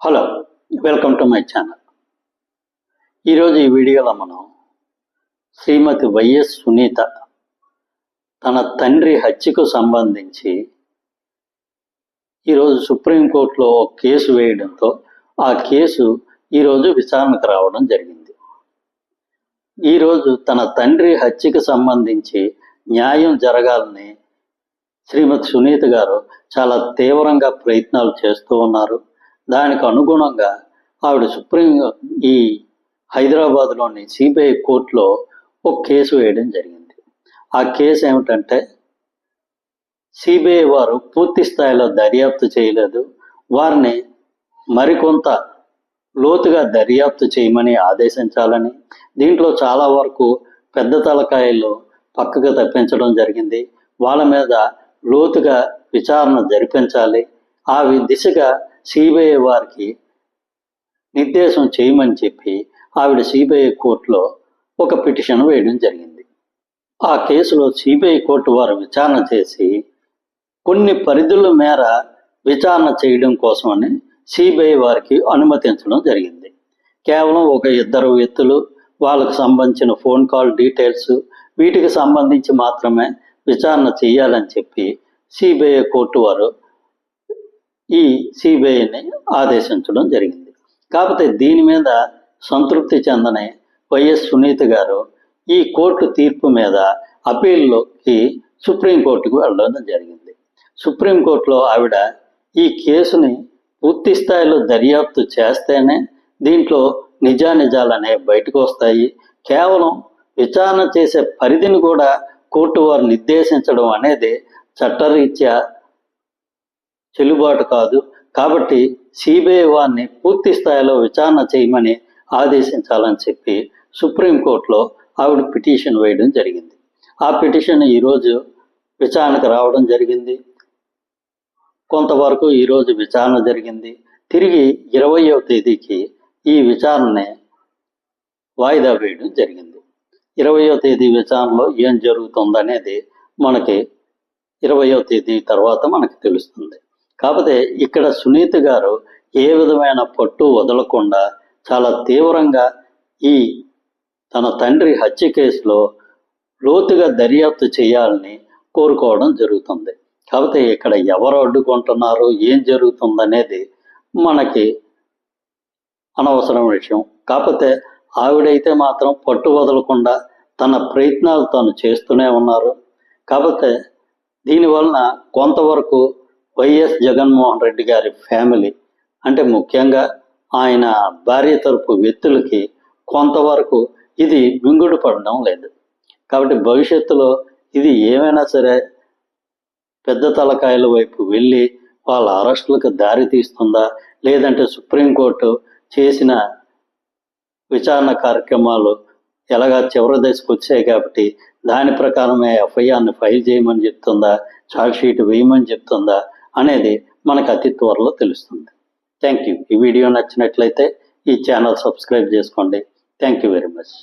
Hello welcome to my channel ఈరోజు ఈ వీడియోలో మనం శ్రీమతి వైఎస్ సునీత తన తండ్రి హత్యకు సంబంధించి ఈరోజు సుప్రీంకోర్టులో ఒక కేసు వేయడంతో ఆ కేసు ఈరోజు విచారణకు రావడం జరిగింది. ఈరోజు తన తండ్రి హత్యకు సంబంధించి న్యాయం జరగాలని శ్రీమతి సునీత గారు చాలా తీవ్రంగా ప్రయత్నాలు చేస్తూ ఉన్నారు. దానికి అనుగుణంగా ఆవిడ సుప్రీం ఈ హైదరాబాద్లోని సిబిఐ కోర్టులో ఒక కేసు వేయడం జరిగింది. ఆ కేసు ఏమిటంటే సిబిఐ వారు పూర్తి స్థాయిలో దర్యాప్తు చేయలేదు. వారిని మరికొంత లోతుగా దర్యాప్తు చేయమని ఆదేశించాలని దీంట్లో చాలా వరకు పెద్ద తలకాయలు పక్కకు తప్పించడం జరిగింది. వాళ్ళ మీద లోతుగా విచారణ జరిపించాలి. ఆ దిశగా సిబిఐ వారికి నిర్దేశం చేయమని చెప్పి ఆవిడ సిబిఐ కోర్టులో ఒక పిటిషన్ వేయడం జరిగింది. ఆ కేసులో సిబిఐ కోర్టు వారు విచారణ చేసి కొన్ని పరిధుల మేర విచారణ చేయడం కోసమని సిబిఐ వారికి అనుమతించడం జరిగింది. కేవలం ఒక ఇద్దరు వ్యక్తులు వాళ్ళకు సంబంధించిన ఫోన్ కాల్ డీటెయిల్స్ వీటికి సంబంధించి మాత్రమే విచారణ చేయాలని చెప్పి సిబిఐ కోర్టు వారు ఈ సిబిఐని ఆదేశించడం జరిగింది. కాకపోతే దీని మీద సంతృప్తి చెందని వైఎస్ సునీత గారు ఈ కోర్టు తీర్పు మీద అప్పీల్లోకి సుప్రీంకోర్టుకు వెళ్ళడం జరిగింది. సుప్రీంకోర్టులో ఆవిడ ఈ కేసుని పూర్తి స్థాయిలో దర్యాప్తు చేస్తేనే దీంట్లో నిజానిజాలు అనేవి బయటకు వస్తాయి. కేవలం విచారణ చేసే పరిధిని కూడా కోర్టు వారు నిర్దేశించడం అనేది చట్టరీత్యా చెల్లుబాటు కాదు. కాబట్టి సిబిఐ వారిని పూర్తి స్థాయిలో విచారణ చేయమని ఆదేశించాలని చెప్పి సుప్రీంకోర్టులో ఆవిడ పిటిషన్ వేయడం జరిగింది. ఆ పిటిషన్ ఈరోజు విచారణకు రావడం జరిగింది. కొంతవరకు ఈరోజు విచారణ జరిగింది. తిరిగి ఇరవయో తేదీకి ఈ విచారణని వాయిదా వేయడం జరిగింది. ఇరవయో తేదీ విచారణలో ఏం జరుగుతుందనేది మనకి ఇరవయో తేదీ తర్వాత మనకు తెలుస్తుంది. కాకపోతే ఇక్కడ సునీత గారు ఏ విధమైన పట్టు వదలకుండా చాలా తీవ్రంగా ఈ తన తండ్రి హత్య కేసులో లోతుగా దర్యాప్తు చేయాలని కోరుకోవడం జరుగుతుంది. కాకపోతే ఇక్కడ ఎవరు అడ్డుకుంటున్నారు ఏం జరుగుతుందనేది మనకి అనవసరం విషయం. కాకపోతే ఆవిడైతే మాత్రం పట్టు వదలకుండా తన ప్రయత్నాలు తాను చేస్తూనే ఉన్నారు. కాకపోతే దీనివలన కొంతవరకు వైఎస్ జగన్మోహన్ రెడ్డి గారి ఫ్యామిలీ అంటే ముఖ్యంగా ఆయన భార్య తరపు వ్యక్తులకి కొంతవరకు ఇది మింగుడు పడడం లేదు. కాబట్టి భవిష్యత్తులో ఇది ఏమైనా సరే పెద్ద తలకాయల వైపు వెళ్ళి వాళ్ళ అరెస్టులకు దారి తీస్తుందా లేదంటే సుప్రీంకోర్టు చేసిన విచారణ కార్యక్రమాలు ఎలాగా చివరి దశకు వచ్చాయి కాబట్టి దాని ప్రకారమే ఎఫ్ఐఆర్ని ఫైల్ చేయమని చెప్తుందా ఛార్జ్ షీట్ వేయమని చెప్తుందా అనేది మనకు అతి త్వరలో తెలుస్తుంది. థ్యాంక్ యూ ఈ వీడియో నచ్చినట్లయితే ఈ ఛానల్ సబ్స్క్రైబ్ చేసుకోండి. Thank you very much